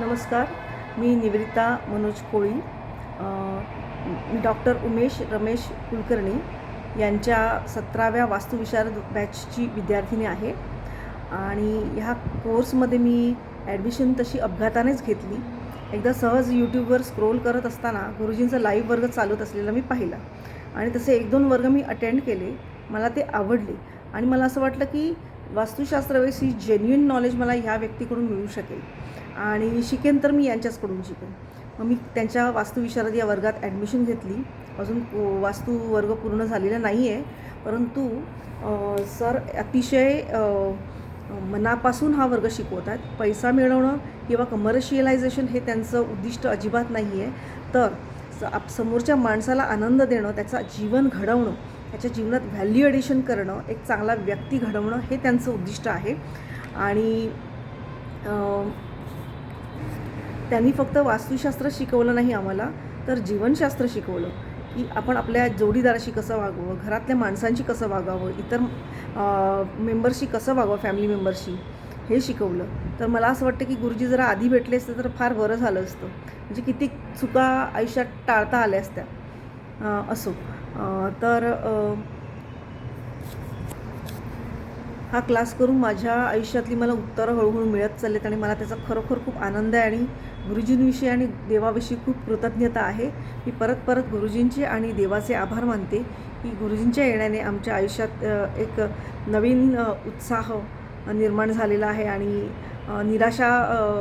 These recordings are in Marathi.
नमस्कार मी निवृत्ता मनोज कोळी मी डॉक्टर उमेश रमेश कुलकर्णी यांच्या सतराव्या वास्तुविशारद बॅचची विद्यार्थिनी आहे आणि ह्या कोर्समध्ये मी ॲडमिशन तशी अपघातानेच घेतली. एकदा सहज यूट्यूबवर स्क्रोल करत असताना गुरुजींचा लाईव्ह वर्ग चालत असलेला मी पाहिला आणि तसे एक दोन वर्ग मी अटेंड केले. मला ते आवडले आणि मला असं वाटलं की वास्तुशास्त्राविषयी जेन्युइन नॉलेज मला ह्या व्यक्तीकडून मिळू शकेल. आणि शिकेन तर मी यांच्याचकडून शिकेन. मग मी त्यांच्या वास्तुविशारद या वर्गात ॲडमिशन घेतली. अजून वास्तू वर्ग पूर्ण झालेला नाही आहे परंतु सर अतिशय मनापासून हा वर्ग शिकवत आहेत पैसा मिळवणं किंवा कमर्शियलायझेशन हे त्यांचं उद्दिष्ट अजिबात नाही आहे तर स- आप समोरच्या माणसाला आनंद देणं त्याचं जीवन घडवणं त्याच्या जीवनात व्हॅल्यू ॲडिशन करणं एक चांगला व्यक्ती घडवणं हे त्यांचं उद्दिष्ट आहे. आणि त्यांनी फक्त वास्तुशास्त्र शिकवलं नाही आम्हाला तर जीवनशास्त्र शिकवलं की आपण आपल्या जोडीदाराशी कसं वागावं घरातल्या माणसांशी कसं वागावं इतर मेंबरशी कसं वागावं फॅमिली मेंबरशी हे शिकवलं. तर मला असं वाटतं की गुरुजी जरा आधी भेटले असते तर फार बरं झालं असतं. म्हणजे किती चुका आयुष्यात टाळता आल्या असत्या. असो. तर हा क्लास करून माझ्या आयुष्यातली मला उत्तरं हळूहळू मिळत चाललेत आणि मला त्याचा खरोखर खूप आनंद आहे आणि गुरुजींविषयी आणि देवाविषयी खूप कृतज्ञता आहे. मी परत परत गुरुजींचे आणि देवाचे आभार मानते की गुरुजींच्या येण्याने आमच्या आयुष्यात एक नवीन उत्साह निर्माण झालेला आहे आणि निराशा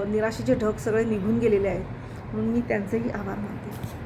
निराशेचे ढग सगळे निघून गेलेले आहेत. म्हणून मी त्यांचेही आभार मानते.